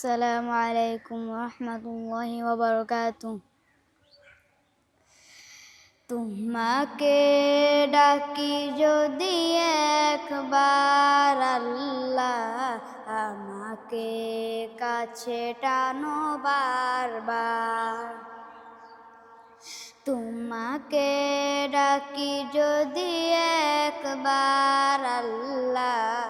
আসসালামু আলাইকুম রহমতুল্লাহি ওবরকাতু তোমাকে ডাকি যদি একবার আল্লাহ আমাকে কাছে টানো বারবার। তোমাকে ডাকি যদি একবার আল্লাহ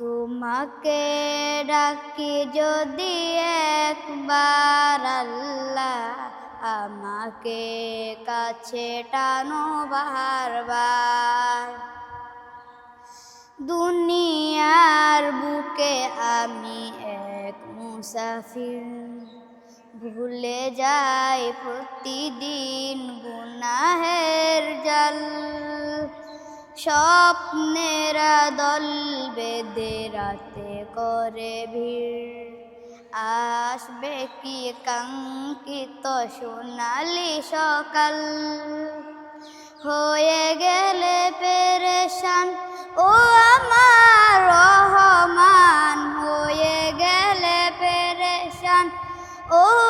তোমাকে ডাকি যদি একবার আল্লাহ আমাকে কাছে টানো বারবার। দুনিয়ার বুকে আমি এক মুসাফির, ভুলে যাই প্রতিদিন গুনাহের জল। স্বপ্নেরা দল বেদে রাতে করে ভিড়। আসবে কি কাঙ্কিত সোনালি সকাল? হয়ে গেলে পেরেশান, ও আমার রহমান। হয়ে গেলে পেরেশান, ও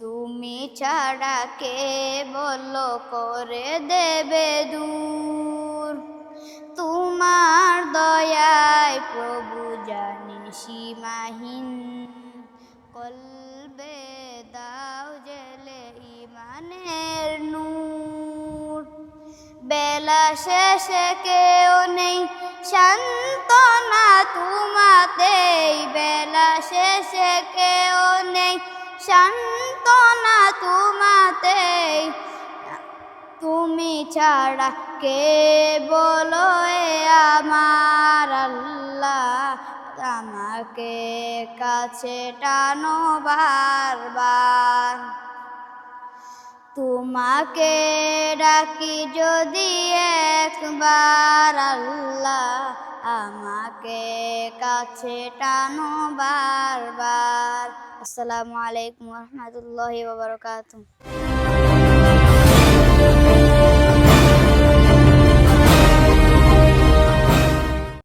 তুমি ছাড়া কে বলো করে দেবে দূর? তোমার দয়ায় প্রভু জানি সীমাহীন। কলবে দাও জেলে ইমানের নূর। বেলা শেষে কেউ নেই শান্তনা তোমাতেই। বেলা শেষে কেউ নেই শান্তনা তোমাতেই। তুমি ছাড়া কে বলো আমার আল্লাহ? আমাকে কাছে টানো বারবার। তোমাকে ডাকি যদি একবার আল্লাহ, আমাকে কাছে টানো বারবার। আসসালামু আলাইকুম রহমতুল্লাহ ওবরকাতুহ